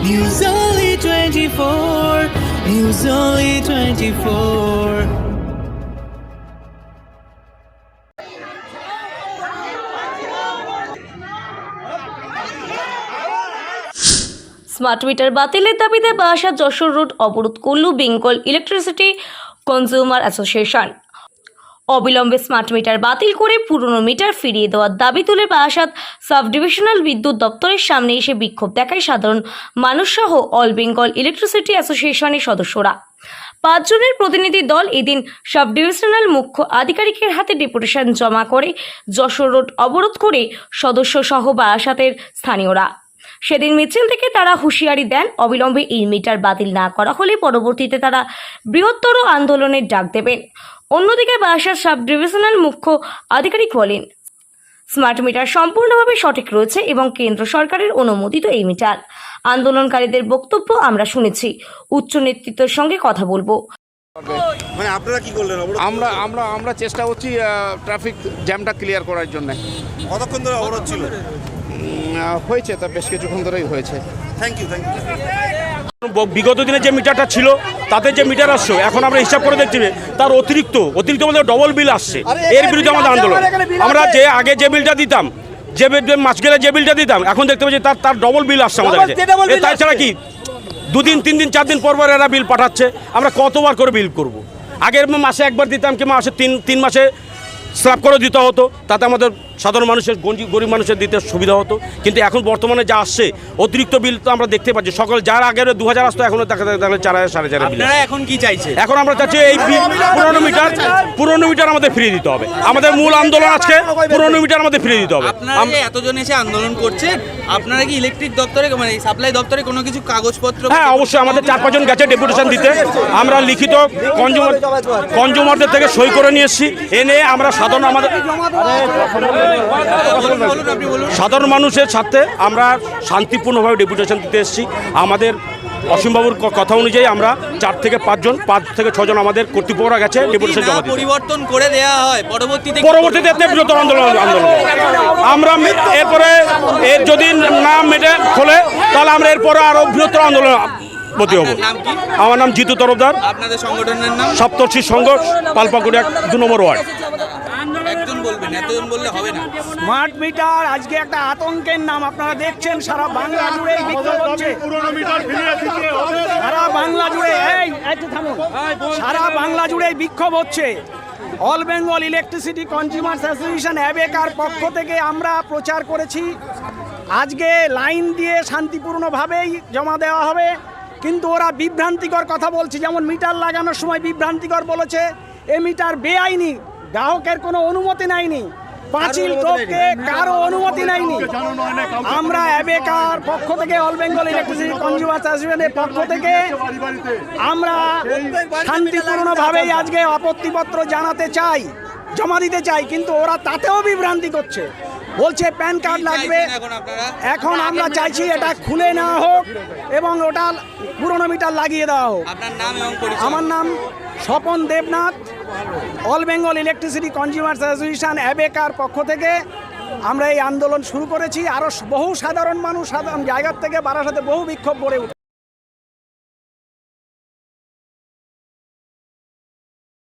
News Only 24. News Only 24. Smart meter বাতিলের দাবিতে Barasat Jessore road অবরোধ করল বেঙ্গল ইলেকট্রিসিটি কনজিউমার অ্যাসোসিয়েশন অবিলম্বে স্মার্ট মিটার বাতিল করে পুরনো মিটার ফিরিয়ে দেওয়ার দাবি তুলে বারাসাত সাব ডিভিশনাল বিদ্যুৎ দপ্তরের সামনে এসে বিক্ষোভ দেখায় সাধারণ মানুষ সহ অল বেঙ্গল ইলেকট্রিসিটি অ্যাসোসিয়েশনের সদস্যরা। পাঁচজনের প্রতিনিধি দল এদিন সাব ডিভিশনাল মুখ্য আধিকারিকের হাতে ডেপুটেশন জমা করে যশোর রোড অবরোধ করে সদস্য সহ বারাসাতের স্থানীয়রা। সেদিন মিছিল থেকে তারা হুঁশিয়ারি দেন, অবিলম্বে এই মিটার বাতিল না করা হলে পরবর্তীতে তারা বৃহত্তর আন্দোলনের ডাক দেবেন। অন্যদিকে বারাসাত সাব ডিভিশনাল মুখ্য আধিকারিক বলেন স্মার্ট মিটার সম্পূর্ণভাবে সঠিক রয়েছে এবং কেন্দ্র সরকারের অনুমোদিত এই মিটার। আন্দোলনকারীদের বক্তব্য আমরা শুনেছি। উচ্চ নেতৃত্বের সঙ্গে কথা বলব। মানে আপনারা কি করলেন? আমরা আমরা আমরা চেষ্টা করছি ট্রাফিক জ্যামটা ক্লিয়ার করার জন্য। কতক্ষণ ধরে অবরোধ ছিল? হয়েছে তা বেশ কিছুক্ষণ ধরেই হয়েছে। থ্যাংক ইউ থ্যাংক ইউ বিগত দিনে যে মিটারটা ছিল তাতে যে মিটার আসছে এখন আমরা হিসাব করে দেখছি তার অতিরিক্ত অতিরিক্ত বলতে ডবল বিল আসছে। এর বিরুদ্ধে আমাদের আন্দোলন। আমরা যে আগে যে বিলটা দিতাম যে বিল- মাস গেলে যে বিলটা দিতাম এখন দেখতে পাচ্ছি তার তার ডবল বিল আসছে আমাদের কাছে। তাছাড়া কি? দুদিন তিন দিন চার দিন পর পর এরা বিল পাঠাচ্ছে। আমরা কতবার করে বিল করব। আগের মাসে একবার দিতাম কি মাসে তিন তিন মাসে স্ল্যাব করে দিতে হতো। তাতে আমাদের সাধারণ মানুষের গরিব মানুষের দিতে সুবিধা হতো। কিন্তু এখন বর্তমানে যা আসছে অতিরিক্ত বিল তো আমরা দেখতে পাচ্ছি। সকল যার আগের দু হাজার আসতো এখনও দেখা দেখা চার হাজার সাড়ে চার হাজার বিল এখন কি চাইছে এখন আমরা চাচ্ছি এই পুরনো মিটার পুরনো মিটার আমাদের ফিরিয়ে দিতে হবে। আমাদের মূল আন্দোলন আজকে পুরনো মিটার আমাদের ফিরিয়ে দিতে হবে। আপনারা আম- এতজন এসে আন্দোলন করছেন আপনারা কি ইলেকট্রিক দপ্তরে মানে সাপ্লাই দপ্তরে কোনো কিছু কাগজপত্র হ্যাঁ অবশ্যই আমাদের চার পাঁচজন গেছে ডেপুটেশন দিতে। আমরা লিখিত কনজিউমার কনজিউমারদের থেকে সই করে নিয়ে এসেছি। এনে আমরা সাধারণ আমাদের সাধারণ মানুষের সাথে আমরা শান্তিপূর্ণভাবে ডেপুটেশন দিতে এসেছি। আমাদের অসীমবাবুর কথা অনুযায়ী আমরা চার থেকে পাঁচজন পাঁচ থেকে ছজন আমাদের কর্তৃপক্ষরা গেছে ডেপুটেশন জমা পরিবর্তন করে দেওয়া হয় পরবর্তীতে পরবর্তীতে এতে বৃহত্তর আন্দোলন আন্দোলন। আমরা এরপরে এর যদি না মেটে খোলে তাহলে আমরা এরপরে আরও বৃহত্তর আন্দোলন হব? আমার নাম জিতু তরফদার। আপনাদের সংগঠনের নাম? সপ্তর্ষি সংঘ পালপাকুড়িয়া দু নম্বর ওয়ার্ড। একজন বলবেন এতজন বললে হবে না। স্মার্ট মিটার আজকে একটা আতঙ্কের নাম আপনারা দেখছেন সারা বাংলা জুড়ে বিক্ষোভ হচ্ছে। সারা বাংলা জুড়ে এই থামুন। সারা বাংলা জুড়ে বিক্ষোভ হচ্ছে। All Bengal electricity consumers association অ্যাবেকার পক্ষ থেকে আমরা প্রচার করেছি। আজকে লাইন দিয়ে শান্তিপূর্ণভাবেই জমা দেওয়া হবে। কিন্তু ওরা বিভ্রান্তিকর কথা বলছে যেমন মিটার লাগানোর সময় বিভ্রান্তিকর বলেছে এ মিটার বেআইনি। গ্রাহকের কোনো অনুমতি নেয়নি। পাঁচিল টোপকে কারও অনুমতি নেয়নি। আমরা অ্যাবেকার পক্ষ থেকে অল বেঙ্গল ইলেকট্রিসিটি কনজিউমার অ্যাসোসিয়েশনের পক্ষ থেকে আমরা শান্তিপূর্ণভাবেই আজকে আপত্তিপত্র জানাতে চাই জমা দিতে চাই কিন্তু ওরা তাতেও বিভ্রান্তি করছে। বলছে প্যান কার্ড লাগবে। এখন আমরা চাইছি এটা খুলে নেওয়া হোক এবং ওটা পুরোনো মিটার লাগিয়ে দেওয়া হোক। আমার নাম Swapan Debnath. All Bengal electricity consumers association অ্যাবেকার পক্ষ থেকে আমরা এই আন্দোলন শুরু করেছি। আরও বহু সাধারণ মানুষ সাধারণ জায়গার থেকে বারাসাতে বহু বিক্ষোভ গড়ে